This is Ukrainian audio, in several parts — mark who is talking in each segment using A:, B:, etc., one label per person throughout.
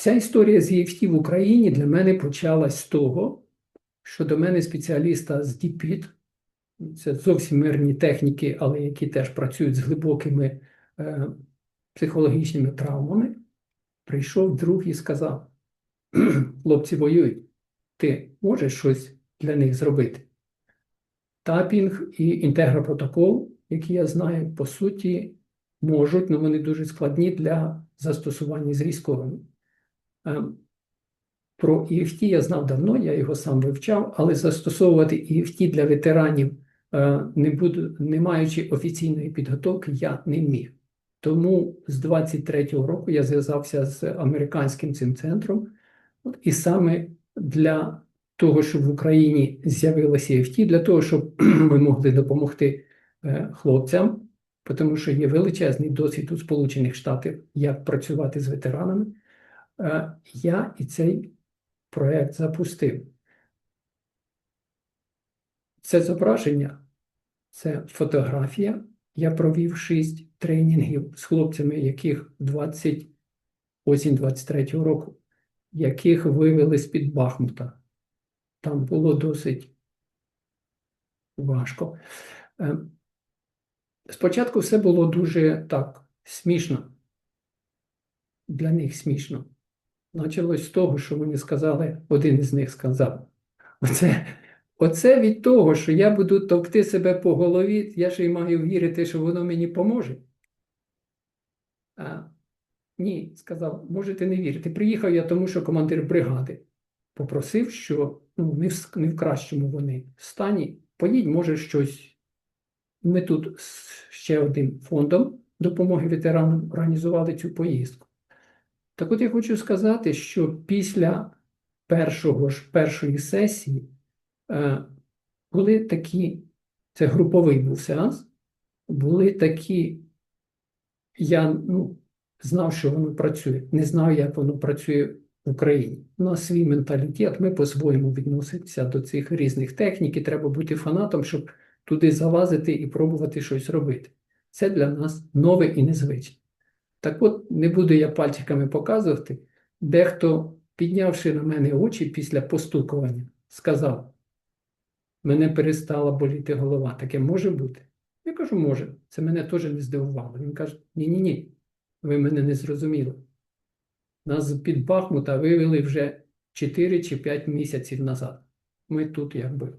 A: Ця історія з EFT в Україні для мене почалась з того, що до мене спеціаліста з ДІПІТ, це зовсім мирні техніки, але які теж працюють з глибокими е, психологічними травмами, прийшов друг і сказав: хлопці воюють, ти можеш щось для них зробити? Тапінг і інтегропротокол, які я знаю, по суті, можуть, але вони дуже складні для застосування з військовими. Е, Про EFT я знав давно, я його сам вивчав, але застосовувати EFT для ветеранів, е, не, буду, не маючи офіційної підготовки, я не міг. Тому з 23-го року я зв'язався з американським цим центром, і саме для того, щоб в Україні з'явилося EFT, для того, щоб ми могли допомогти е, хлопцям, тому що є величезний досвід у Сполучених Штатах, як працювати з ветеранами. Е, Я і цей проект запустив. Це зображення, це фотографія. Я провів шість тренінгів з хлопцями, яких 20, осінь 23-го року, яких вивели з-під Бахмута. Там було досить важко. Е, Спочатку все було дуже так смішно. Для них смішно. Почалось з того, що мені сказали, один із них сказав: оце, оце від того, що я буду товкти себе по голові, я ще й маю вірити, що воно мені поможе. А, ні, сказав, можете не вірити. Приїхав я тому, що командир бригади попросив, що ну, не, в, не в кращому вони стані, поїдь, може, щось. Ми тут з ще одним фондом допомоги ветеранам організували цю поїздку. Так от я хочу сказати, що після першого ж першої сесії е, були такі, це груповий був сеанс, були такі, я ну, знав, що воно працює, не знав, як воно працює в Україні. У нас свій менталітет, ми по-своєму відносимося до цих різних технік, і треба бути фанатом, щоб туди залазити і пробувати щось робити. Це для нас нове і незвичне. Так от, не буду я пальчиками показувати, дехто, піднявши на мене очі після постукування, сказав: мене перестала боліти голова. Таке може бути? Я кажу, може. Це мене теж не здивувало. Він каже: ні-ні ні, ви мене не зрозуміли. Нас під Бахмута вивели вже 4 чи 5 місяців назад. Ми тут якби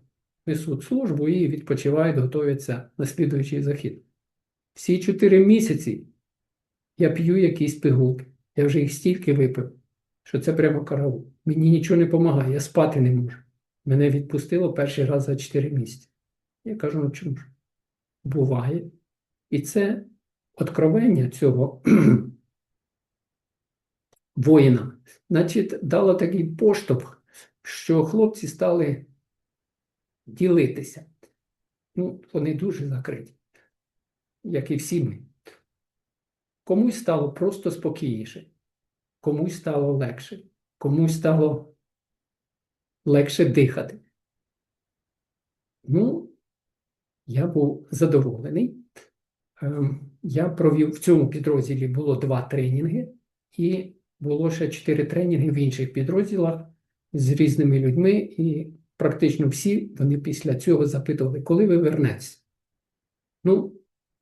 A: несуть службу і відпочивають, готуються на слідуючий захід. Всі 4 місяці я п'ю якісь пигулки. Я вже їх стільки випив, що це прямо караул. Мені нічого не допомагає, я спати не можу. Мене відпустило перший раз за 4 місяці. Я кажу, ну чому ж? Буває. І це откровення цього воїна, значить, дало такий поштовх, що хлопці стали ділитися. Ну, вони дуже закриті, як і всі ми. Комусь стало просто спокійніше, комусь стало легше, комусь стало легше дихати. Ну, я був задоволений. Ем, Я провів в цьому підрозділі було два тренінги, і було ще чотири тренінги в інших підрозділах з різними людьми, і практично всі вони після цього запитували, коли ви вернетесь. Ну,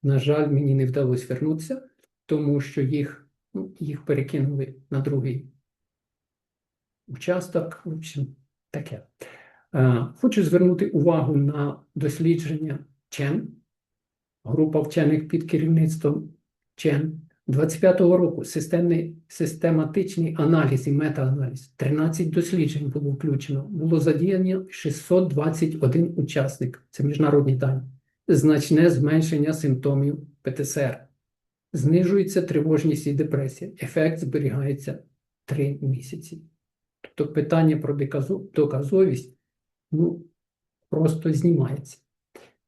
A: на жаль, мені не вдалося вернутися, тому що їх, ну, їх перекинули на другий участок. В общем, таке. Е, Хочу звернути увагу на дослідження Чен, група вчених під керівництвом Чен. 25-го року системний, систематичний аналіз і метааналіз. 13 досліджень було включено. Було задіяно 621 учасник. Це міжнародні дані. Значне зменшення симптомів ПТСР. Знижується тривожність і депресія. Ефект зберігається 3 місяці. Тобто питання про доказовість ну, просто знімається.